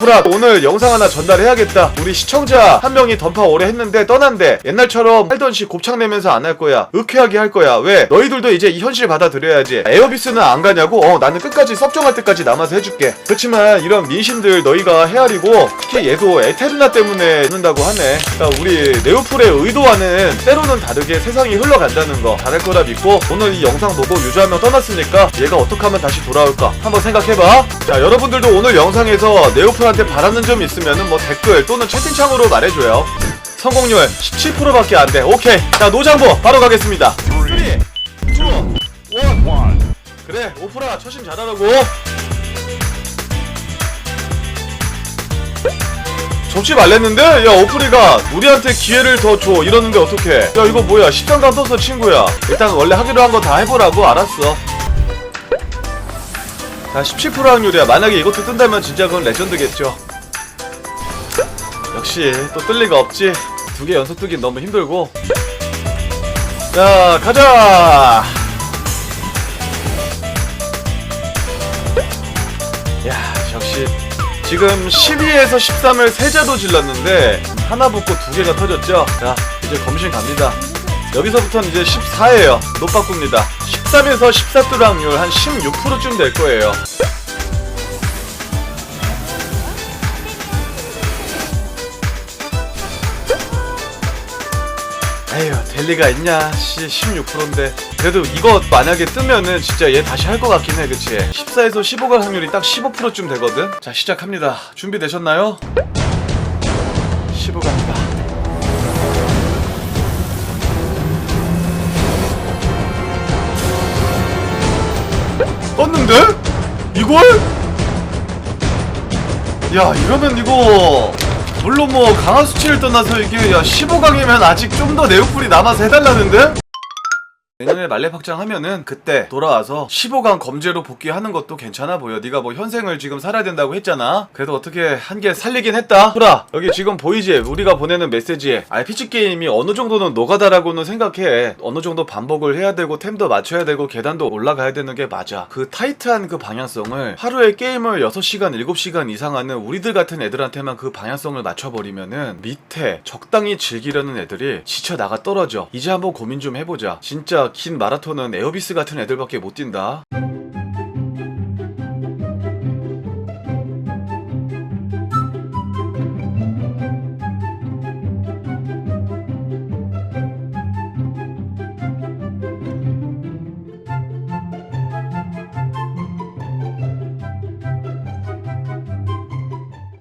후라 오늘 영상 하나 전달해야겠다. 우리 시청자 한 명이 던파 오래 했는데 떠난대. 옛날처럼 살던 시 곱창 내면서 안 할 거야. 의쾌하게 할 거야. 왜? 너희들도 이제 이 현실 받아들여야지. 에어비스는 안 가냐고? 어 나는 끝까지 섭정할 때까지 남아서 해줄게. 그렇지만 이런 민심들 너희가 헤아리고 특히 얘도 에테르나 때문에 죽는다고 하네. 그러니까 우리 네오플의 의도와는 때로는 다르게 세상이 흘러간다는 거 잘할 거라 믿고 오늘 이 영상 보고 유저 한명 떠났으니까 얘가 어떻게 하면 다시 돌아올까 한번 생각해봐. 자 여러분들도 오늘 영상에서 네오플 한테 바라는 점 있으면은 뭐 댓글 또는 채팅창으로 말해줘요. 성공률 17%밖에 안 돼. 오케이. 자 노장보 바로 가겠습니다. 3 2 1 그래 오프라 처신 잘하라고. 접지 말랬는데? 야 오프리가 우리한테 기회를 더 줘. 이러는데 어떡해. 야 이거 뭐야? 10장당 떴어 친구야. 일단 원래 하기로 한 거 다 해보라고. 알았어 자 17% 확률이야. 만약에 이것도 뜬다면 진짜 그건 레전드겠죠. 역시 또 뜰 리가 없지. 두 개 연속 뜨긴 너무 힘들고. 자 가자! 야 역시 지금 12에서 13을 세 자도 질렀는데 하나 붙고 두 개가 터졌죠? 자 이제 검신 갑니다 여기서부터는 이제 14예요. 노 바꿉니다. 13에서 14뚜 확률 한 16%쯤 될 거예요. 에휴 될 리가 있냐? 씨 16%인데. 그래도 이거 만약에 뜨면은 진짜 얘 다시 할 것 같긴 해 그치? 14에서 15가 확률이 딱 15%쯤 되거든? 자 시작합니다. 준비되셨나요? 떴는데? 이걸? 야 이러면 이거 물론 뭐 강화 수치를 떠나서 이게 야 15강이면 아직 좀더 네오플이 남아서 해달라는데? 내년에 말렙 확장하면은 그때 돌아와서 15강 검제로 복귀하는 것도 괜찮아 보여. 네가 뭐 현생을 지금 살아야 된다고 했잖아. 그래도 어떻게 한 개 살리긴 했다. 후라 여기 지금 보이지? 우리가 보내는 메시지에 RPG 게임이 어느 정도는 노가다라고는 생각해. 어느 정도 반복을 해야 되고 템도 맞춰야 되고 계단도 올라가야 되는 게 맞아. 그 타이트한 그 방향성을 하루에 게임을 6시간 7시간 이상 하는 우리들 같은 애들한테만 그 방향성을 맞춰버리면은 밑에 적당히 즐기려는 애들이 지쳐 나가 떨어져. 이제 한번 고민 좀 해보자. 진짜 긴 마라톤은 에어비스 같은 애들밖에 못 뛴다.